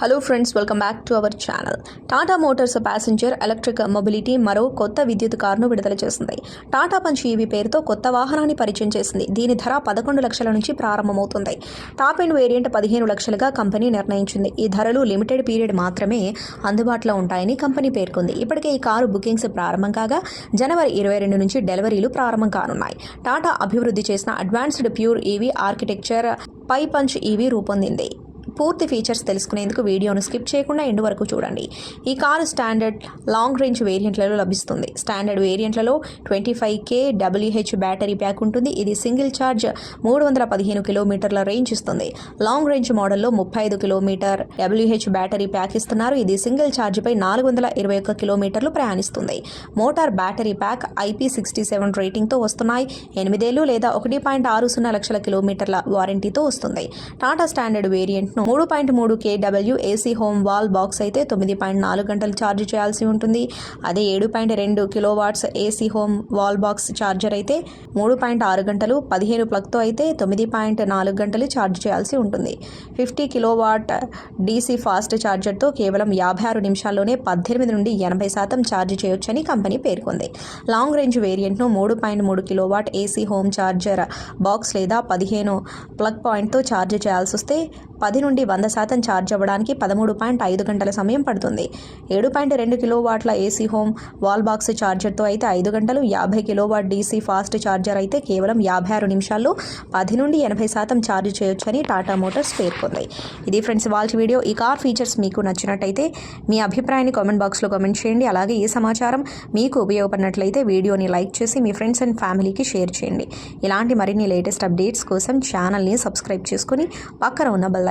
Hello friends welcome back to our channel Tata motors passenger electric mobility మరో కొత్త విద్యుత్ కారును విడుదల చేసింది. టాటా పంచ్ ఈవీ పేరుతో కొత్త వాహనాన్ని పరిచయం చేసింది. దీని ధర పదకొండు లక్షల నుంచి ప్రారంభమవుతుంది. టాప్ ఎండ్ వేరియంట్ పదిహేను లక్షలుగా కంపెనీ నిర్ణయించింది. ఈ ధరలు లిమిటెడ్ పీరియడ్ మాత్రమే అందుబాటులో ఉంటాయని కంపెనీ పేర్కొంది. ఇప్పటికే ఈ కారు బుకింగ్స్ ప్రారంభం కాగా జనవరి ఇరవై రెండు నుంచి డెలివరీలు ప్రారంభం కానున్నాయి. టాటా అభివృద్ధి చేసిన అడ్వాన్స్డ్ ప్యూర్ ఈవీ ఆర్కిటెక్చర్ పై పంచ్ ఈవీ రూపొందింది. పూర్తి ఫీచర్స్ తెలుసుకునేందుకు వీడియోను స్కిప్ చేయకుండా ఎండు వరకు చూడండి. ఈ కారు స్టాండర్డ్ లాంగ్ రేంజ్ వేరియంట్లలో లభిస్తుంది. Standard వేరియంట్లలో twenty five K WH battery pack ఉంటుంది. ఇది సింగిల్ ఛార్జ్ మూడు వందల పదిహేను కిలోమీటర్ల రేంజ్ ఇస్తుంది. లాంగ్ రేంజ్ మోడల్లో ముప్పై ఐదు కిలోమీటర్ డబ్ల్యూహెచ్ బ్యాటరీ ప్యాక్ ఇస్తున్నారు. ఇది సింగిల్ ఛార్జ్పై నాలుగు వందల ఇరవై ఒక్క కిలోమీటర్లు ప్రయాణిస్తుంది. Motor battery pack IP sixty seven రేటింగ్తో వస్తున్నాయి. ఎనిమిదేళ్ళు లేదా ఒకటి పాయింట్ ఆరు సున్నా లక్షల కిలోమీటర్ల వారంటీతో వస్తుంది. టాటా స్టాండర్డ్ వేరియంట్ను మూడు పాయింట్ మూడు KW AC home wall box అయితే తొమ్మిది పాయింట్ నాలుగు గంటలు ఛార్జ్ చేయాల్సి ఉంటుంది. అదే ఏడు పాయింట్ రెండు kilowatts AC home wall box charger అయితే మూడు పాయింట్ ఆరు గంటలు పదిహేను ప్లగ్తో అయితే తొమ్మిది పాయింట్ నాలుగు గంటలు ఛార్జ్ చేయాల్సి ఉంటుంది. Fifty kilowatt DC fast ఛార్జర్తో కేవలం యాభై ఆరు నిమిషాల్లోనే పద్దెనిమిది నుండి ఎనభై శాతం ఛార్జ్ చేయొచ్చని కంపెనీ పేర్కొంది. లాంగ్ రేంజ్ వేరియంట్ను మూడు పాయింట్ మూడు kilowatt AC home charger box లేదా పదిహేను ప్లగ్ పాయింట్తో ఛార్జ్ చేయాల్సి వస్తే పది నుండి వంద శాతం ఛార్జ్ అవ్వడానికి పదమూడు పాయింట్ ఐదు గంటల సమయం పడుతుంది. ఏడు పాయింట్ రెండు కిలో వాట్ల ఏసీ హోమ్ వాల్ బాక్స్ ఛార్జర్తో అయితే ఐదు గంటలు యాభై kilowatt DC fast charger అయితే కేవలం యాభై ఆరు నిమిషాల్లో పది నుండి ఎనభై శాతం ఛార్జ్ చేయొచ్చని టాటా మోటార్స్ పేర్కొంది. ఇది ఫ్రెండ్స్ వాళ్ళ వీడియో. ఈ కార్ ఫీచర్స్ మీకు నచ్చినట్టయితే మీ అభిప్రాయాన్ని కామెంట్ బాక్స్లో కామెంట్ చేయండి. అలాగే ఈ సమాచారం మీకు ఉపయోగపడినట్లయితే వీడియోని లైక్ చేసి మీ ఫ్రెండ్స్ అండ్ ఫ్యామిలీకి షేర్ చేయండి. ఇలాంటి మరిన్ని లేటెస్ట్ అప్డేట్స్ కోసం ఛానల్ని సబ్స్క్రైబ్ చేసుకుని పక్కన ఉన్న బెల్